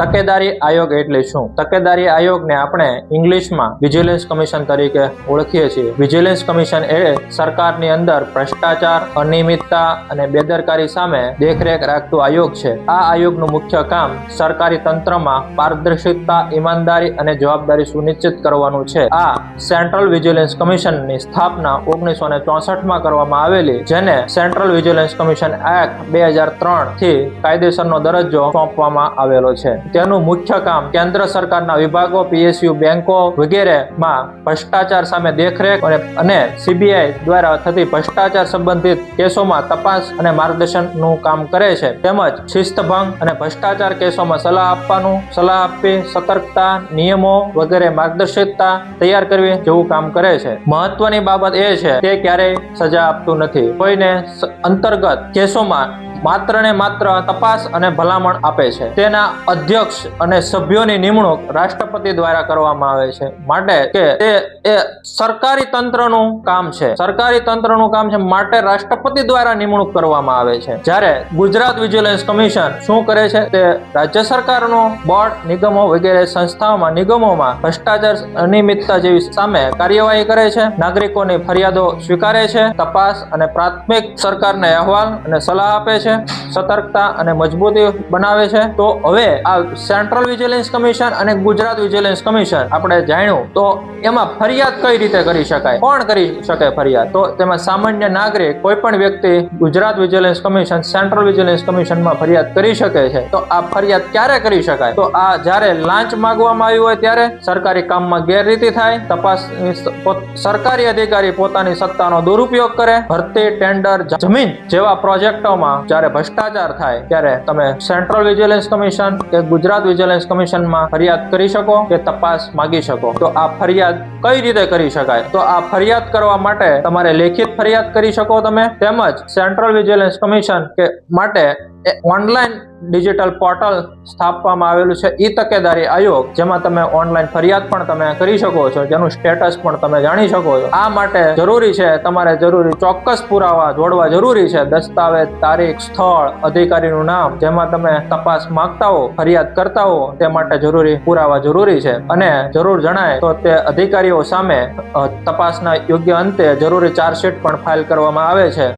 તકેદારી આયોગ એટલે શું? તકેદારી આયોગને આપણે ઇંગ્લિશમાં વિજિલન્સ કમિશન તરીકે ઓળખીએ છીએ. વિજિલન્સ કમિશન એ સરકારની અંદર ભ્રષ્ટાચાર, અનિયમિતતા અને બેદરકારી સામે દેખરેખ રાખતું આયોગ છે. આ આયોગનું મુખ્ય કામ સરકારી તંત્રમાં પારદર્શિતા, ઈમાનદારી અને જવાબદારી સુનિશ્ચિત કરવાનું છે. આ સેન્ટ્રલ વિજિલન્સ કમિશનની સ્થાપના ઓગણીસો ને ચોસઠમાં કરવામાં આવેલી, જેને સેન્ટ્રલ વિજિલન્સ કમિશન એક્ટ બે હજાર ત્રણથી કાયદેસરનો દરજ્જો સોંપવામાં આવેલો છે. તેનું મુખ્ય કામ કેન્દ્ર સરકારના વિભાગો, પીએસયુ બેંકો વગેરેમાં ભ્રષ્ટાચાર સામે દેખરેખ અને સીબીઆઈ દ્વારા થતી ભ્રષ્ટાચાર સંબંધિત કેસોમાં તપાસ અને માર્ગદર્શનનું કામ કરે છે. તેમજ શિસ્તભંગ અને ભ્રષ્ટાચાર કેસોમાં સલાહ આપવાનું, સલાહ આપવી, સતર્કતા, નિયમો વગેરે માર્ગદર્શિકતા તૈયાર કરવી જેવું કામ કરે છે. મહત્વની બાબત એ છે તે ક્યારેય સજા આપતું નથી. કોઈને અંતર્ગત કેસોમાં માત્ર ને માત્ર તપાસ અને ભલામણ આપે છે. તેના અધ્યક્ષ અને સભ્યોની નિમણૂક રાષ્ટ્રપતિ દ્વારા કરવામાં આવે છે. માટે કે તે, એ સરકારી તંત્રનું કામ છે. સરકારી તંત્રનું કામ છે માટે રાષ્ટ્રપતિ દ્વારા નિમણૂક કરવામાં આવે છે. જ્યારે ગુજરાત વિજિલન્સ કમિશન શું કરે છે? તે રાજ્ય સરકારનો બોર્ડ, નિગમો વગેરે સંસ્થાઓમાં, નિગમોમાં ભ્રષ્ટાચાર અનિયમિતતા જેવી સામે કાર્યવાહી કરે છે. નાગરિકોની ફરિયાદો સ્વીકારે છે. તપાસ અને પ્રાથમિક સરકારને અહેવાલ અને સલાહ આપે છે. Удачи! સતર્કતા અને મજબૂતી બનાવે છે. તો હવે આ સેન્ટ્રલ વિજિલન્સ કમિશન અને ગુજરાત વિજિલન્સ કમિશન આપણે જાણ્યું, તો એમાં ફરિયાદ કઈ રીતે કરી શકાય? કોણ કરી શકે ફરિયાદ? તો તેમાં સામાન્ય નાગરિક કોઈ પણ વ્યક્તિ Gujarat vigilance commission, central vigilance કમિશનમાં ફરિયાદ કરી શકે છે. તો આ ફરિયાદ ક્યારે કરી શકાય? તો આ જ્યારે લાંચ માંગવામાં આવ્યું હોય ત્યારે સરકારી કામમાં ગેરરીતિ થાય, તપાસ સરકારી અધિકારી પોતાની સત્તાનો દુરુપયોગ કરે, ભરતી, ટેન્ડર જમીન જેવા પ્રોજેક્ટોમાં જ્યારે ભ્રષ્ટાચાર થાય ત્યારે તમે સેન્ટ્રલ વિજિલન્સ કમિશન કે ગુજરાત વિજિલન્સ કમિશનમાં ફરિયાદ કરી શકો કે તપાસ માંગી શકો. તો આ ફરિયાદ કઈ રીતે કરી શકાય? તો આ ફરિયાદ કરવા માટે તમારે લેખિત ફરિયાદ કરી શકો તમે, તેમજ સેન્ટ્રલ વિજિલન્સ કમિશન કે માટે ઓનલાઈન ડિજિટલ પોર્ટલ સ્થાપવામાં આવેલું છે, ઈ તકેદારી આયોગ, જેમાં તમે ઓનલાઈન ફરિયાદ પણ તમે કરી શકો છો, જેનું સ્ટેટસ પણ તમે જાણી શકો છો. આ માટે જરૂરી છે, તમારે જરૂરી ચોક્કસ પુરાવા જોડવા જરૂરી છે. દસ્તાવેજ, તારીખ, સ્થળ અધિકારીનું નામ, જેમાં તમે તપાસ માંગતા હો ફરિયાદ કરતા હો તે માટે જરૂરી પુરાવા જરૂરી છે. અને જરૂર જણાય તો તે અધિકારીઓ સામે તપાસના યોગ્ય અંતે જરૂરી ચાર્જશીટ પણ ફાઇલ કરવામાં આવે છે.